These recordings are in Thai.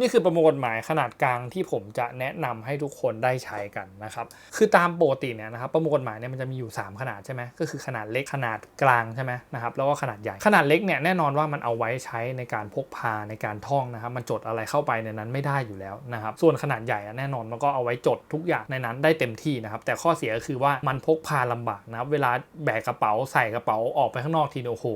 นี่คือประมวลกฎหมายขนาดกลางที่ผมจะแนะนำให้ทุกคนได้ใช้กันนะครับ คือตามปกติเนี่ยนะครับประมวลกฎหมายเนี่ยมันจะมีอยู่ 3 ขนาดใช่ไหมก็คือขนาดเล็กขนาดกลางใช่ไหมนะครับแล้วก็ขนาดใหญ่ขนาดเล็กเนี่ยแน่นอนว่ามันเอาไว้ใช้ในการพกพาในการท่องนะครับมันจดอะไรเข้าไปในนั้นไม่ได้อยู่แล้วนะครับส่วนขนาดใหญ่อะแน่นอนมันก็เอาไว้จดทุกอย่างในนั้นได้เต็มที่นะครับแต่ข้อเสียก็คือว่ามันพกพาลำบากนะครับเวลาแบกกระเป๋าใส่กระเป๋าออกไปข้างนอกทีเดียวโอ้โห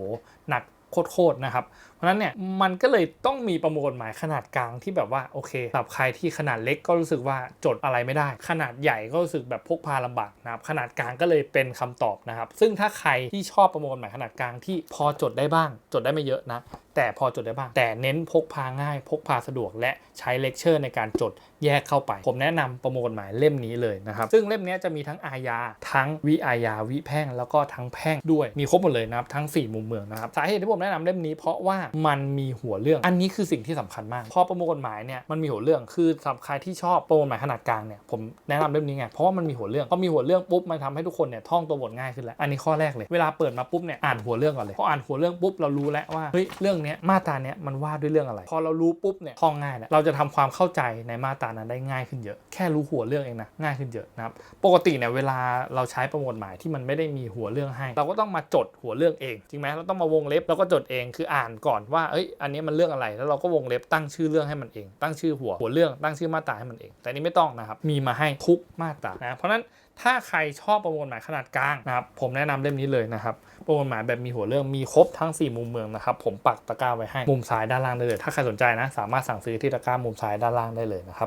หนัก โคตรๆนะครับ เพราะนั้นเนี่ยมันก็เลยต้องมีประมวลหมายขนาดกลางที่แบบว่าโอเคสำหรับใครที่ขนาดเล็กก็รู้สึกว่าจดอะไรไม่ได้ ขนาดใหญ่ก็รู้สึกแบบพกพาลำบากนะครับขนาดกลางก็เลยเป็นคำตอบนะครับ ซึ่งถ้าใครที่ชอบประมวลหมายขนาดกลางที่พอจดได้บ้าง จดได้ไม่เยอะนะ แต่พอจดได้บ้าง แต่เน้นพกพาง่าย พกพาสะดวก และใช้เลคเชอร์ในการจดแยกเข้าไป ผมแนะนำประมวลกฎหมายเล่มนี้เลยนะครับ ซึ่งเล่มนี้จะมีทั้งอาญาทั้งวิอาญาวิแพ่ง แล้วก็ทั้งแพ่งด้วยมีครบหมดเลยนะครับทั้ง 4 มุมเมืองนะครับสาเหตุที่ผมแนะนำเล่มนี้ เพราะว่ามันมีหัวเรื่อง อันนี้คือสิ่งที่สำคัญมาก พอประมวลกฎหมายเนี่ยมันมีหัวเรื่องคือสำหรับใครที่ชอบประมวลกฎหมายขนาดกลางเนี่ยผมแนะนำเล่มนี้ไงเพราะว่ามันมีหัวเรื่องพอมีหัวเรื่องปุ๊บมันทำให้ทุกคนเนี่ยท่องตัวบทง่ายขึ้นแล้วอันนี้ข้อแรกเลยเวลาเปิดมาปุ๊บเนี่ยอ่านหัวเรื่องก่อนเลยพออ่านหัวเรื่องปุ๊บเรารู้แล้วว่าเฮ้ยเรื่องเนี้มาตราเนี้ยมันว่าด้วยเรื่องอะไร พอเรารู้ปุ๊บเนี่ยท่องง่ายแล้วเราจะทำความเข้าใจในมาตรานั้นได้ง่ายขึ้นเยอะ แค่รู้หัวเรื่องเองนะง่ายขึ้นเยอะนะครับปกติเนี่ยเวลาเราใช้ประมวลหมายที่มันไม่ได้มีหัวเรื่องให้ เราก็ต้องมาจดหัวเรื่องเองจริงไหมเราต้องมาวงเล็บแล้วก็จดเองคืออ่านก่อนว่าเอ้ยอันนี้มันเรื่องอะไร แล้วเราก็วงเล็บตั้งชื่อเรื่องให้มันเอง ตั้งชื่อหัวหัวเรื่องตั้งชื่อมาตราให้มันเอง แต่นี่ไม่ต้องนะครับมีมาให้ทุกมาตรานะเพราะนั้นถ้าใครชอบประมวลหมายขนาดกลางนะครับผมแนะนำเล่มนี้เลยนะครับประมวลหมายแบบมีหัวเรื่องมีครบทั้ง 4 มุมเมืองนะครับผมปักตะกร้าไว้ให้มุมซ้ายด้านล่างได้เลย ถ้าใครสนใจนะ สามารถสั่งซื้อที่ตะกร้ามุมซ้ายด้านล่างได้เลยนะครับ